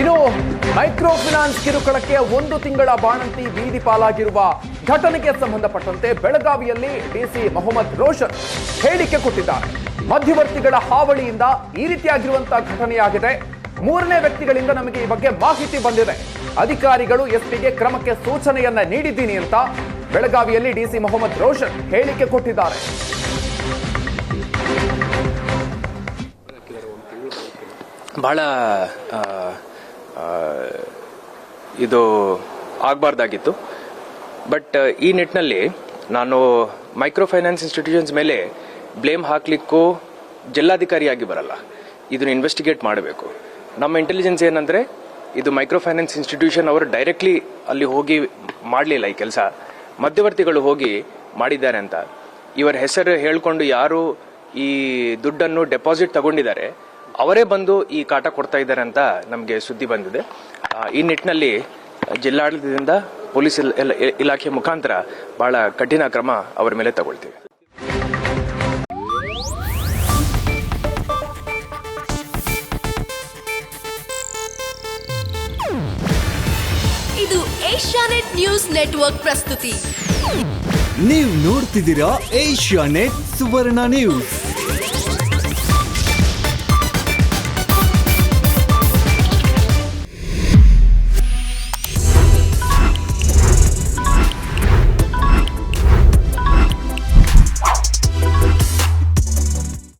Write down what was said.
ಇನ್ನು micro finance ಕಿರುಕುಳಕ್ಕೆ ಒಂದು ತಿಂಗಳ ಬಾಣಂತಿ ಬೀದಿ ಪಾಲಾಗಿರುವ ಘಟನೆಗೆ ಸಂಬಂಧಪಟ್ಟಂತೆ ಬೆಳಗಾವಿಯಲ್ಲಿ ಡಿಸಿ ಮೊಹಮ್ಮದ್ ರೋಷನ್ ಹೇಳಿಕೆ ಕೊಟ್ಟಿದ್ದಾರೆ. ಮಧ್ಯವರ್ತಿಗಳ ಹಾವಳಿಯಿಂದ ಈ ರೀತಿಯಾಗಿರುವಂತಹ ಘಟನೆಯಾಗಿದೆ. ಮೂರನೇ ವ್ಯಕ್ತಿಗಳಿಂದ ನಮಗೆ ಈ ಬಗ್ಗೆ ಮಾಹಿತಿ ಬಂದಿದೆ. ಅಧಿಕಾರಿಗಳು ಎಸ್ಪಿಗೆ ಕ್ರಮಕ್ಕೆ ಸೂಚನೆಯನ್ನ ನೀಡಿದ್ದೀನಿ ಅಂತ ಬೆಳಗಾವಿಯಲ್ಲಿ ಡಿಸಿ ಮೊಹಮ್ಮದ್ ರೋಷನ್ ಹೇಳಿಕೆ ಕೊಟ್ಟಿದ್ದಾರೆ. ಆ, ಇದು ಆಗಬಾರ್ದಾಗಿತ್ತು. ಬಟ್ ಈ ನಿಟ್ಟಿನಲ್ಲಿ ನಾನು ಮೈಕ್ರೋ ಫೈನಾನ್ಸ್ ಇನ್ಸ್ಟಿಟ್ಯೂಷನ್ಸ್ ಮೇಲೆ ಬ್ಲೇಮ್ ಹಾಕ್ಲಿಕ್ಕೂ ಜಿಲ್ಲಾಧಿಕಾರಿಯಾಗಿ ಬರಲ್ಲ. ಇದನ್ನು ಇನ್ವೆಸ್ಟಿಗೇಟ್ ಮಾಡಬೇಕು. ನಮ್ಮ ಇಂಟೆಲಿಜೆನ್ಸ್ ಏನಂದ್ರೆ, ಇದು ಮೈಕ್ರೋ ಫೈನಾನ್ಸ್ ಇನ್ಸ್ಟಿಟ್ಯೂಷನ್ ಅವರು ಡೈರೆಕ್ಟ್ಲಿ ಅಲ್ಲಿ ಹೋಗಿ ಮಾಡಲಿಲ್ಲ ಈ ಕೆಲಸ. ಮಧ್ಯವರ್ತಿಗಳು ಹೋಗಿ ಮಾಡಿದ್ದಾರೆ ಅಂತ. ಇವರ ಹೆಸರು ಹೇಳಿಕೊಂಡು ಯಾರು ಈ ದುಡ್ಡನ್ನು ಡೆಪಾಸಿಟ್ ತಗೊಂಡಿದ್ದಾರೆ ಅವರೇ ಬಂದು ಈ ಕಾಟ ಕೊಡ್ತಾ ಇದ್ದಾರೆ ಅಂತ ನಮಗೆ ಸುದ್ದಿ ಬಂದಿದೆ. ಈ ನಿಟ್ಟಿನಲ್ಲಿ ಜಿಲ್ಲಾಡಳಿತದಿಂದ ಪೊಲೀಸ್ ಇಲ್- ಇಲ- ಇಲಾಖೆ ಮುಖಾಂತರ ಬಹಳ ಕಠಿಣ ಕ್ರಮ ಅವರ ಮೇಲೆ ತಗೊಳ್ತೀವಿ. ಇದು ಏಷ್ಯಾನೆಟ್ ನ್ಯೂಸ್ ನೆಟ್ವರ್ಕ್ ಪ್ರಸ್ತುತಿ. ನೀವು ನೋಡ್ತಿದ್ದೀರಾ ಏಷ್ಯಾ ನೆಟ್ ಸುವರ್ಣ ನ್ಯೂಸ್.